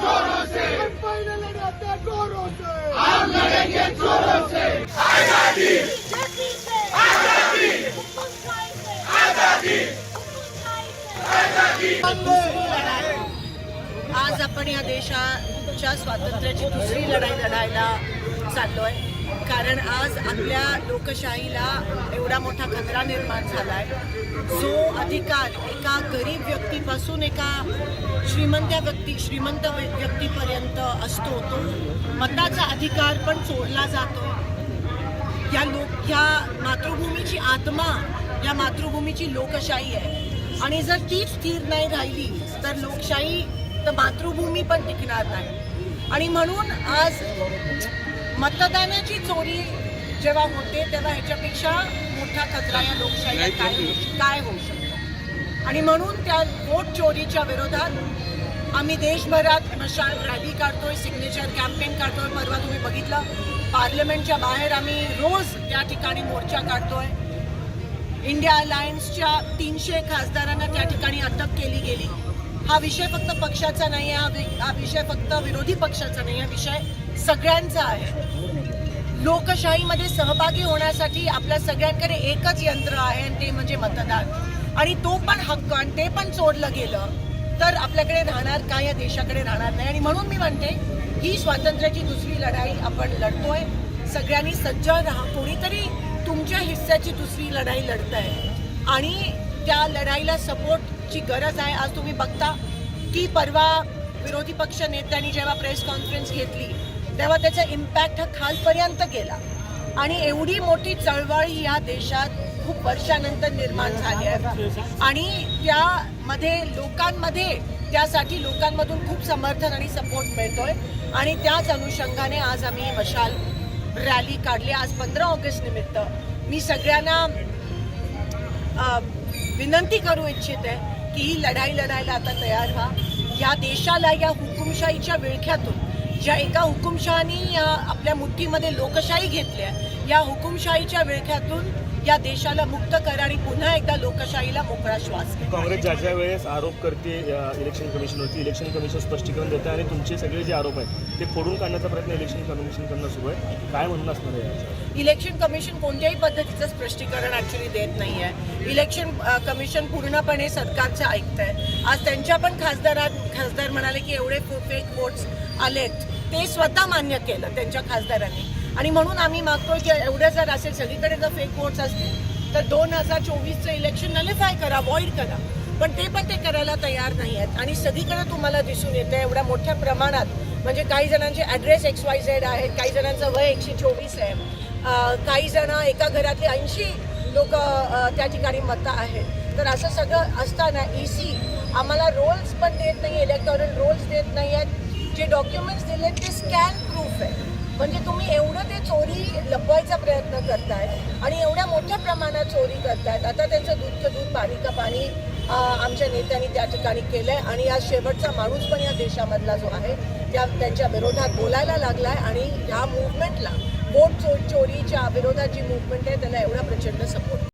चोरों से हम पहले लड़े थे गोरों से हम लड़ेंगे चोरों से आजादी जल्दी से आजादी हुकुमशाही से आजादी हुकुमशाही से आज आपण या देशाच्या स्वातंत्र्याची दुसरी लढाई लढायला चाललोय. कारण आज आपल्या लोकशाहीला एवढा मोठा खतरा निर्माण झालाय. जो अधिकार एका गरीब व्यक्तीपासून एका श्रीमंत व्यक्ती श्रीमंत व्य- व्यक्तीपर्यंत असतो तो. मताचा अधिकार पण चोरला जातो. या लोक या मातृभूमीची आत्मा या मातृभूमीची लोकशाही आहे. आणि जर ती स्थिर नाही राहिली तर लोकशाही तर मातृभूमी पण टिकणार नाही. आणि म्हणून आज मतदानाची चोरी जेव्हा होते तेव्हा ह्याच्यापेक्षा मोठा खतरा या लोकशाहीला काय काय होऊ शकतो? आणि म्हणून त्या वोट चोरीच्या विरोधात आम्ही देशभरात मशाल रॅली काढतोय सिग्नेचर कॅम्पेन काढतोय. परवा तुम्ही बघितलं पार्लमेंटच्या बाहेर आम्ही रोज त्या ठिकाणी मोर्चा काढतोय. इंडिया अलायन्सच्या तीनशे खासदारांना त्या ठिकाणी अटक केली गेली. हा विषय फक्त पक्षाचा नाही आहे हा वि- हा विषय फक्त विरोधी पक्षाचा नाही हा विषय सगळ्यांचा आहे. लोकशाहीमध्ये सहभागी होण्यासाठी आपल्या सगळ्यांकडे एकच यंत्र आहे आणि ते म्हणजे मतदान. आणि तो पण हक्क आणि ते पण चोरलं गेलं तर आपल्याकडे राहणार काय या देशाकडे राहणार नाही. आणि म्हणून मी म्हणते ही स्वातंत्र्याची दुसरी लढाई आपण लढतोय. सगळ्यांनी सज्ज राहा. कोणीतरी तुमच्या हिस्स्याची दुसरी लढाई लढत आहे आणि त्या लढाईला सपोर्टची गरज आहे. आज तुम्ही बघता की परवा विरोधी पक्ष नेत्यांनी जेव्हा प्रेस कॉन्फरन्स घेतली तेव्हा त्याचा इम्पॅक्ट हा खालपर्यंत गेला. आणि एवढी मोठी चळवळ ही या देशात खूप वर्षानंतर निर्माण झाली आहे. आणि त्यामध्ये लोकांमध्ये त्यासाठी लोकांमधून खूप समर्थन आणि सपोर्ट मिळतोय. आणि त्याच अनुषंगाने आज आम्ही मशाल रॅली काढली. आज पंधरा ऑगस्ट निमित्त. मी सगळ्यांना विनंती करू इच्छिते की ही लढाई लढायला आता तयार व्हा. या देशाला या हुकुमशाहीच्या विळख्यातून ज्या एका हुकुमशहानी या आपल्या मुठीमध्ये लोकशाही घेतली आहे या हुकुमशाहीच्या विळख्यातून या देशाला मुक्त करा आणि पुन्हा एकदा लोकशाहीला मोकळा श्वास काँग्रेस ज्या ज्या वेळेस आरोप करते इलेक्शन कमिशनवरती इलेक्शन कमिशन स्पष्टीकरण देतं आणि तुमचे सगळे जे आरोप आहेत ते फोडून काढण्याचा प्रयत्न इलेक्शन कमिशन करणं सुरू आहे. काय म्हणणं असणार आहे? इलेक्शन कमिशन कोणत्याही पद्धतीचं स्पष्टीकरण ऍक्च्युली देत नाही आहे इलेक्शन कमिशन पूर्णपणे सरकारचं ऐकत आहे आज त्यांच्या पण खासदारात खासदार म्हणाले की एवढे फेक वोट्स आलेत. ते स्वतः मान्य केलं त्यांच्या खासदारांनी. आणि म्हणून आम्ही मागतो की एवढं जर असेल सगळीकडे जर फेक वोट्स असतील तर दोन हजार चोवीसचं इलेक्शन नलिफाय करा अवॉइड करा. पण ते पण ते करायला तयार नाही आहेत. आणि सगळीकडे तुम्हाला दिसून येतं एवढ्या मोठ्या प्रमाणात. म्हणजे काही जणांचे ॲड्रेस एक्स वाय झेड आहेत काही जणांचं वय एकशे चोवीस आहे. काही जण एका घरातले ऐंशी लोक त्या ठिकाणी मतं आहेत. तर असं सगळं असताना ई सी आम्हाला रोल्स पण देत नाही इलेक्टॉरल रोल्स देत नाही आहेत जे डॉक्युमेंट्स दिले ते स्कॅन प्रूफ आहे चोरी लपवायचा प्रयत्न करतायत आणि एवढ्या मोठ्या प्रमाणात चोरी करतायत. आता त्यांचं दूधचं दूध पाणी का पाणी आमच्या नेत्यांनी त्या ठिकाणी केलं आहे आणि आज शेवटचा माणूस पण या देशामधला जो आहे त्या त्यांच्या विरोधात बोलायला लागला आहे आणि ह्या मुवमेंटला वोट चो चोरीच्या विरोधात जी मुवमेंट आहे त्याला एवढा प्रचंड सपोर्ट